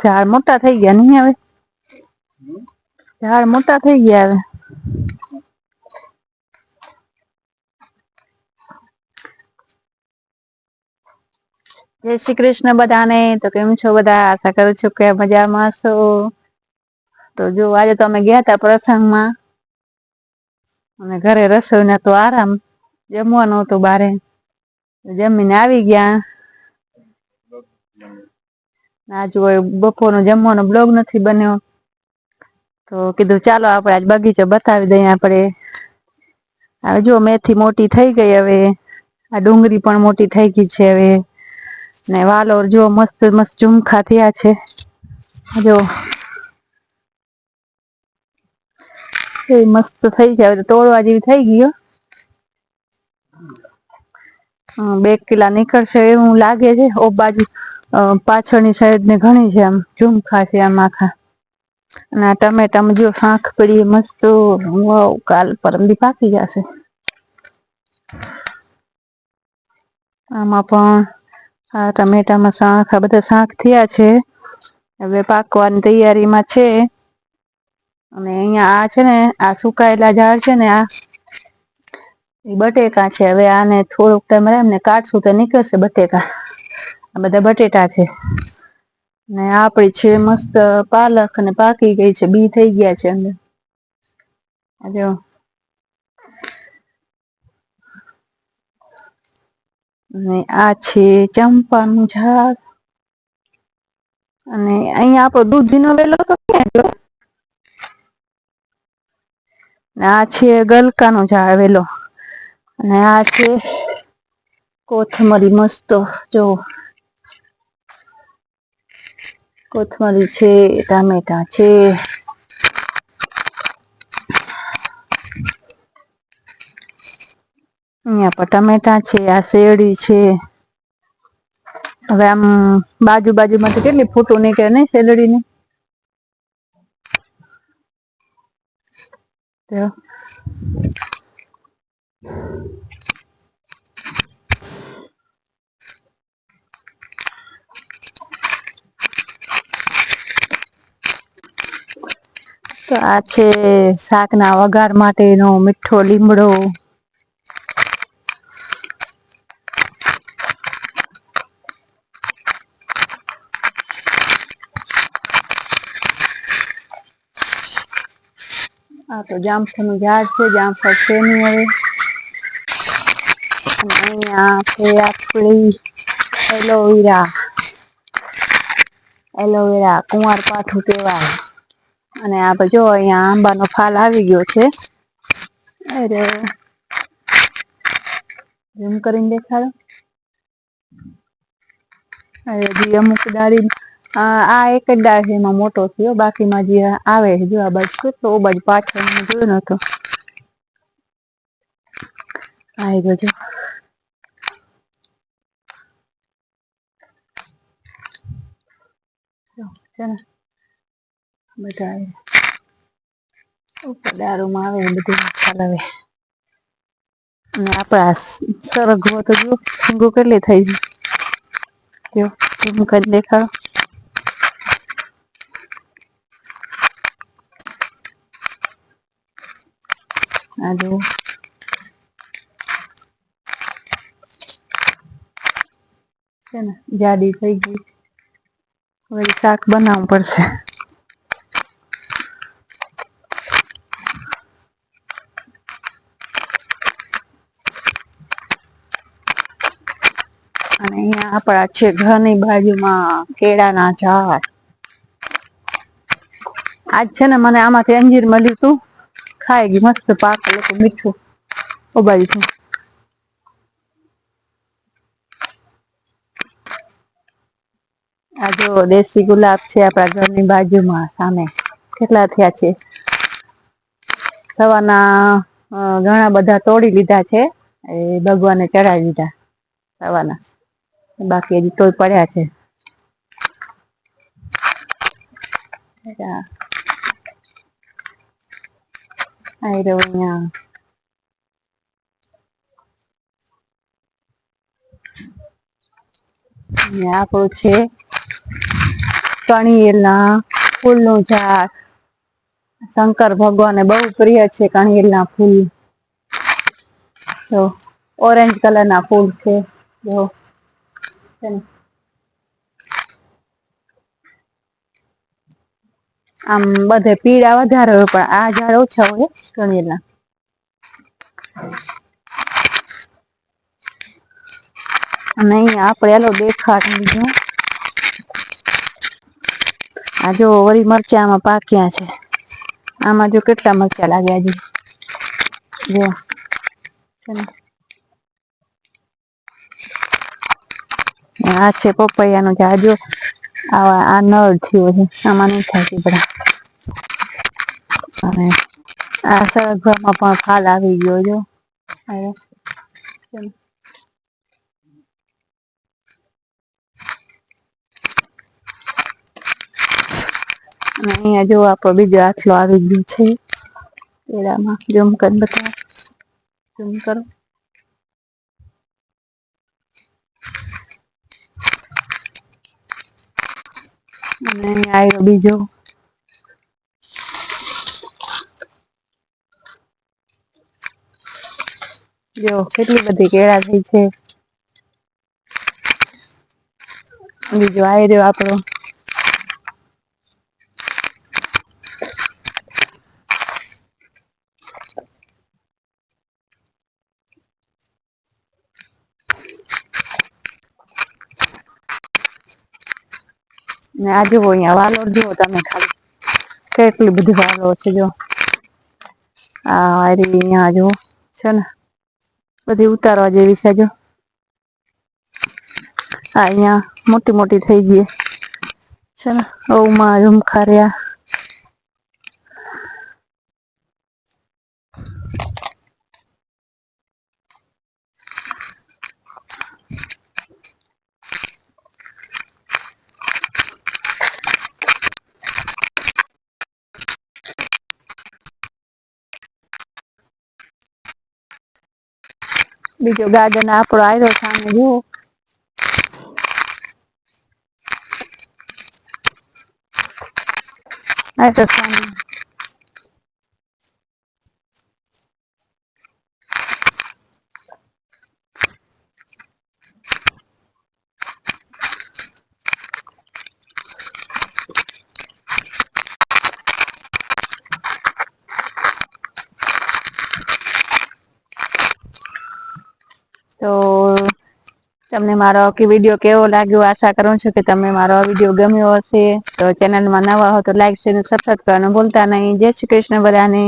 ઝાડ મોટા થઈ ગયા નહીં હવે ઝાડ મોટા થઈ ગયા હવે. જય શ્રી કૃષ્ણ બધાને. તો કેમ છો બધા? આશા કરું છું કે મજામાં છો. તો જો આજે તો અમે ગયા હતા પ્રસંગમાં. અને ઘરે રસોઈને તો આરામ. જમવાનું હતું બારે. જમીને આવી ગયા. આજ બપોરનો જમવાનો બ્લોગ નથી બન્યો, તો કીધું ચાલો આપણે આજ બગીચો બતાવી દઈએ આપણે. હવે જો મેથી મોટી થઈ ગઈ હવે, આ ડુંગળી પણ મોટી થઈ ગઈ છે હવે. ને વાલોર જો મસ્ત મસ્ત ઝુમખા થયા છે. જો. એ મસ્ત થઈ જાય હવે તોડવા જેવી થઈ ગયો બે કિલા નીકળશે એવું લાગે છે, ઓ બાજુ પાછળની સાઈડ ને ઘણી છે આમ ઝુમખા છે આમ આખા. અને આ ટમેટામાં જો શાક પડી મસ્ત, વાવ, કાલ પરમદી પાકી જશે. આમાં પણ આ ટમેટામાં શાંખ આ બધા શાક થયા છે. હવે પાકવાની તૈયારીમાં છે. અને અહીંયા આ છે ને, આ સુકાયેલા ઝાડ છે ને, આ બટેકા છે. હવે આને થોડોક ટાઈમ રહે ને કાઢશું તો નીકળશે બટેકા. આ બધા બટેટા છે. ને આપણી છે મસ્ત પાલક અને પાકી ગઈ છે, બી થઈ ગયા છે અંદર. જો. ને આ છે ચંપાનું ઝાડ. અને અહીંયા આપણો દૂધીનો વેલો તો ક્યાં ને આ છે ગલકાનો ઝાડ વેલો અને આ છે કોથમરી, મસ્ત, જો. કોથમરી છે, ટામેટા છે. અહીંયા પણ ટમેટા છે, આ શેરડી છે. હવે આમ બાજુ બાજુમાંથી કેટલી ફોટો નીકળે ને શેરડીની? તો તો આ છે શાકના વઘાર માટેનો મીઠો લીમડો. આ તો જામફળનું ઝાડ છે, જામફળ છે નહીં હવે. એલોવેરા. એલોવેરા કુંવાર પાઠું કહેવાય. અને આ જો અહીંયા આંબાનો ફાલ આવી ગયો છે. અરે ઝૂમ કરીને દેખાડો. અરે હજી અમુક ડાળી આ એક જ ડાળ છે એમાં મોટો થયો, બાકીમાં જે આવે છે, જો આ બાજુ કેટલો બાજુ પાછળ મેં જોયો નતો. આવી ગયો જો. ને. બધા દારૂમાં આવે અને આપણા સરગવો તો જો શીંગો કેટલી થઈ છે જો ઝૂમ છે ને, જાડી થઈ ગઈ. હવે શાક બનાવવું પડશે અને અહીંયા આપણા છે ઘરની બાજુમાં કેળાના ઝાડ. આજ છે ને મને આમાંથી અંજીર મળ્યું હતું ખાઈ ગઈ મસ્ત પાક લોકો મીઠું ઉબાડી છું. આ દેશી ગુલાબ છે આપણા ઘરની બાજુમાં સામે. કેટલા થયા છે? સવારના ઘણા બધા તોડી લીધા છે. એ ભગવાને ચડાવી દીધા સવારના. બાકી હજી તોય પડ્યા છે. આઈ રહ્યો અહીંયા. આપણું છે કણિયેલના ફૂલનું ઝાડ. શંકર ભગવાનને બહુ પ્રિય છે કણિયેલના ફૂલ. તો ઓરેન્જ કલરના ફૂલ છે. જો. છે આમ બધે પીડા વધારે હોય, પણ આ ઝાડ ઓછા હોય ગણેલા અને અહીંયા આપણે એલો દેખાડ લીધો આ જો વળી મરચા આમાં પાક્યા છે. આમાં જો કેટલા મરચા લાગ્યા છે જો છે ને. આ છે પપૈયાનું ઝાડ જો આવા આ નળ થયો છે, આમાં નહીં થાય ટીપડા અને આ સરગવામાં પણ ફાલ આવી ગયો જો અહીંયા જો આપણો બીજો આટલો આવી ગયો છે. કેળામાં. જમ કરી બતાવો. જમ કરો અને અહીંયા આવ્યો બીજો. જો કેટલી બધી કેળા થઈ છે. બીજો આવી રહ્યો આપણો. ને આ જુઓ અહીંયા વાલોર જુઓ તમે ખાલી. કેટલી બધી વાલો છે જો. આ હારી અહીંયા જુઓ. છે ને? બધી ઉતારવા જેવી છે જો. આ અહીંયા મોટી મોટી થઈ ગઈ છે. ને? ઓમાં ઝુમખા રહ્યા. બીજો ગાર્ડન આપણો આવ્યો સામે જુઓ. આ તો સામે તો તમને મારો વીડિયો કેવો લાગ્યો? આશા કરું છું કે તમને મારો વીડિયો ગમ્યો હશે. તો ચેનલમાં નવા હો તો લાઈક શેર સબસ્ક્રાઈબ કરવાનું ભૂલતા નહીં. જય શ્રી કૃષ્ણ બધાને.